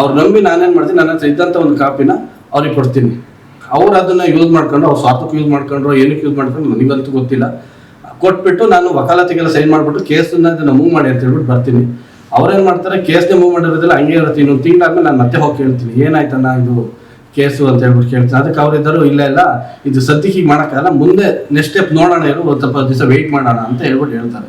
ಅವ್ರು ನಂಬಿ ನಾನೇನು ಮಾಡ್ತೀನಿ, ನನ್ನ ಹತ್ರ ಇದ್ದಂಥ ಒಂದು ಕಾಪಿನ ಅವ್ರಿಗೆ ಕೊಡ್ತೀನಿ. ಅವ್ರು ಅದನ್ನ ಯೂಸ್ ಮಾಡ್ಕೊಂಡು ಅವ್ರು ಸ್ವಾರ್ಥಕ್ಕೆ ಯೂಸ್ ಮಾಡ್ಕೊಂಡ್ರು, ಏನಕ್ಕೆ ಯೂಸ್ ಮಾಡ್ಕೊಂಡು ನನಗಂತೂ ಗೊತ್ತಿಲ್ಲ. ಕೊಟ್ಬಿಟ್ಟು ನಾನು ವಕಾಲತಿಗೆಲ್ಲ ಸೈನ್ ಮಾಡ್ಬಿಟ್ಟು ಕೇಸನ್ನ ಅದನ್ನ ಮೂವ್ ಮಾಡಿ ಅಂತ ಹೇಳ್ಬಿಟ್ಟು ಬರ್ತೀನಿ. ಅವ್ರೇನು ಮಾಡ್ತಾರೆ, ಕೇಸ್ನೇ ಮೂವ್ ಮಾಡಿರೋದಿಲ್ಲ, ಹಂಗೆ ಇರುತ್ತೆ. ಇನ್ನೊಂದು ತಿಂಗಳಾದ್ಮೇಲೆ ನಾನು ಮತ್ತೆ ಹೋಗಿ ಕೇಳ್ತೀನಿ. ಏನಾಯ್ತಣ್ಣ ಇದು ಕೇಸು ಅಂತ ಹೇಳ್ಬಿಟ್ಟು ಕೇಳ್ತೀನಿ. ಅದಕ್ಕೆ ಅವರಿದ್ದರು ಇಲ್ಲ ಇಲ್ಲ, ಇದು ಸದ್ಯಕ್ಕೆ ಹೀಗೆ ಮಾಡೋಕ್ಕಾಗಲ್ಲ. ಮುಂದೆ ನೆಕ್ಸ್ಟ್ ಸ್ಟೆಪ್ ನೋಡೋಣ ಇರು ಸ್ವಲ್ಪ ದಿವಸ ವೆಯ್ಟ್ ಮಾಡೋಣ ಅಂತ ಹೇಳ್ಬಿಟ್ಟು ಹೇಳ್ತಾರೆ.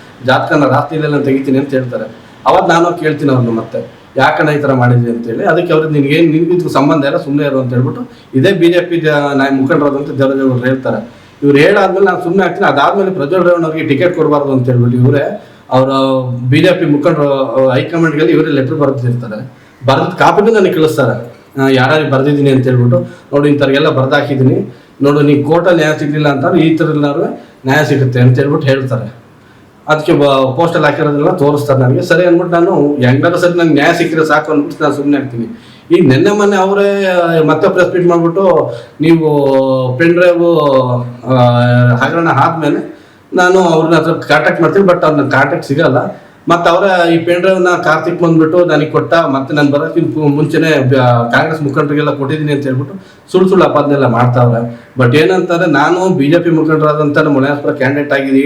ಜಾತಕನ ನಾನು ತೆಗಿತೀನಿ ಅಂತ ಹೇಳ್ತಾರೆ. ಅವಾಗ ನಾನು ಕೇಳ್ತೀನಿ ಅವ್ರನ್ನ ಮತ್ತೆ, ಯಾಕಣ್ಣ ಈ ಥರ ಮಾಡಿದ್ವಿ ಅಂತೇಳಿ ಅದಕ್ಕೆ ಅವ್ರಿಗೆ ನಿನಗೆ ನಿನ್ಗಿದ್ಕು ಸಂಬಂಧ ಇಲ್ಲ ಸುಮ್ಮನೆ ಇರು ಅಂತ ಹೇಳ್ಬಿಟ್ಟು ಇದೇ ಬಿ ಜೆ ಪಿ ನಾಯಿ ಮುಖಂಡರಾದಂಥ ಜನರು ಹೇಳ್ತಾರೆ. ಇವ್ರು ಹೇಳಾದ್ಮೇಲೆ ನಾನು ಸುಮ್ಮನೆ ಆಗ್ತೀನಿ. ಅದಾದ್ಮೇಲೆ ಪ್ರಜ್ವಲ್ ರೇವಣ್ಣ ಅವ್ರಿಗೆ ಟಿಕೆಟ್ ಕೊಡಬಾರ್ದು ಅಂತ ಹೇಳ್ಬಿಟ್ಟು ಇವರೇ, ಅವರ ಬಿ ಜೆ ಪಿ ಮುಖಂಡರು ಹೈಕಮಾಂಡ್ಗೆಲ್ಲ ಇವರೇ ಲೆಟ್ರ್ ಬರೆದಿರ್ತಾರೆ. ಬರೆದ ಕಾಪಿನೂ ನನಗೆ ಕಳಿಸ್ತಾರೆ ಯಾರ್ಯಾರು ಬರೆದಿದ್ದೀನಿ ಅಂತ ಹೇಳ್ಬಿಟ್ಟು, ನೋಡಿ ಇಂಥವ್ರಿಗೆಲ್ಲ ಬರ್ದಾಕಿದ್ದೀನಿ. ನೋಡು ನೀವು ಕೋರ್ಟಲ್ಲಿ ನ್ಯಾಯ ಸಿಗಲಿಲ್ಲ ಅಂತಂದ್ರೆ ಈ ಥರ ನ್ಯಾಯ ಸಿಗುತ್ತೆ ಅಂತ ಹೇಳ್ಬಿಟ್ಟು ಹೇಳ್ತಾರೆ. ಅದಕ್ಕೆ ಪೋಸ್ಟಲ್ಲಿ ಹಾಕಿರೋದೆಲ್ಲ ತೋರಿಸ್ತಾರೆ ನನಗೆ ಸರಿ ಅಂದ್ಬಿಟ್ಟು ನಾನು ಹೆಂಗಾದ್ರೂ ಸರಿ ನಂಗೆ ನ್ಯಾಯ ಸಿಕ್ಕಿದ್ರೆ ಸಾಕು ಅಂದ್ಬಿಟ್ಟು ನಾನು ಸುಮ್ಮನೆ ಆಗ್ತೀನಿ ಈಗ ನಿನ್ನೆ ಮೊನ್ನೆ ಅವರೇ ಮತ್ತೆ ಪ್ರೆಸ್ ಮೀಟ್ ಮಾಡಿಬಿಟ್ಟು ನೀವು ಪೆನ್ ಡ್ರೈವು ಹಗರಣ ಆದಮೇಲೆ ನಾನು ಅವ್ರನ್ನ ಹತ್ರ ಕಾಂಟ್ಯಾಕ್ಟ್ ಮಾಡ್ತೀನಿ ಬಟ್ ಅವ್ರನ್ನ ಕಾಂಟ್ಯಾಕ್ಟ್ ಸಿಗಲ್ಲ. ಮತ್ತು ಅವರ ಈ ಪೆನ್ ಡ್ರೈವ್ನ ಕಾರ್ತಿಕ್ ಬಂದ್ಬಿಟ್ಟು ನನಗೆ ಕೊಟ್ಟ, ಮತ್ತೆ ನಾನು ಬರೋಕ್ಕಿಂತ ಮುಂಚೆನೆ ಕಾಂಗ್ರೆಸ್ ಮುಖಂಡರಿಗೆಲ್ಲ ಕೊಟ್ಟಿದ್ದೀನಿ ಅಂತ ಹೇಳ್ಬಿಟ್ಟು ಸುಳ್ಳು ಸುಳ್ಳು ಅಪಾದನೆಲ್ಲ ಮಾಡ್ತಾವ್ರೆ. ಬಟ್ ಏನಂತಾರೆ ನಾನು ಬಿ ಜೆ ಪಿ ಮುಖಂಡರಾದಂಥ ಮನೆಯಾಸ್ಪುರ ಕ್ಯಾಂಡಿಡೇಟ್ ಆಗಿದ್ದೀನಿ.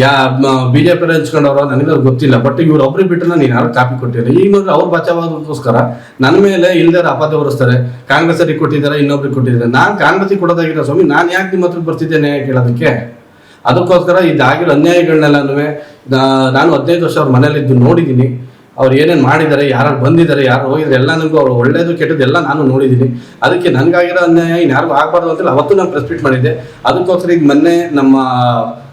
ಯಾ ಬಿ ಜೆ ಪಿ ಹಂಚ್ಕೊಂಡವ್ರು ನನಗೆ ಗೊತ್ತಿಲ್ಲ. ಬಟ್ ಇವ್ರು ಒಬ್ರಿಗೆ ಬಿಟ್ಟರೆ ನೀನು ಯಾರು ಕಾಪಿ ಕೊಟ್ಟಿಲ್ಲ. ಈಗ ನೋಡ್ರಿ ಅವ್ರು ಬಚಾವಾಗೋಸ್ಕರ ನನ್ನ ಮೇಲೆ ಇಲ್ದಾರ ಅಪಾದ ಹೊರಿಸ್ತಾರೆ, ಕಾಂಗ್ರೆಸ್ ಅವ್ರಿಗೆ ಕೊಟ್ಟಿದ್ದಾರೆ, ಇನ್ನೊಬ್ರಿಗೆ ಕೊಟ್ಟಿದ್ದಾರೆ. ನಾನು ಕಾಂಗ್ರೆಸ್ಗೆ ಕೊಡೋದಾಗಿಲ್ಲ ಸ್ವಾಮಿ, ನಾನು ಯಾಕೆ ನಿಮ್ಮ ಹತ್ರ ಬರ್ತಿದ್ದೇನೆ ಕೇಳೋದಕ್ಕೆ ಅದಕ್ಕೋಸ್ಕರ ಇದಾಗಿರೋ ಅನ್ಯಾಯಗಳನ್ನೆಲ್ಲನೂ ನಾನು ಹದಿನೈದು ವರ್ಷ ಅವ್ರ ಮನೇಲಿದ್ದು ನೋಡಿದ್ದೀನಿ ಅವ್ರು ಏನೇನು ಮಾಡಿದ್ದಾರೆ ಯಾರು ಬಂದಿದ್ದಾರೆ, ಯಾರು ಹೋಗಿದ್ದಾರೆ ಎಲ್ಲ ನನಗೂ ಅವ್ರು ಒಳ್ಳೇದು, ಕೆಟ್ಟದ್ದು ಎಲ್ಲ ನಾನು ನೋಡಿದ್ದೀನಿ ಅದಕ್ಕೆ ನನಗಾಗಿರೋ ಅನ್ಯಾಯ ಇನ್ಯಾರಿಗೂ ಆಗಬಾರ್ದು ಅಂತೇಳಿ ಅವತ್ತು ನಾನು ಪ್ರೆಸ್ ಮೀಟ್ ಮಾಡಿದ್ದೆ. ಅದಕ್ಕೋಸ್ಕರ ಈಗ ಮೊನ್ನೆ ನಮ್ಮ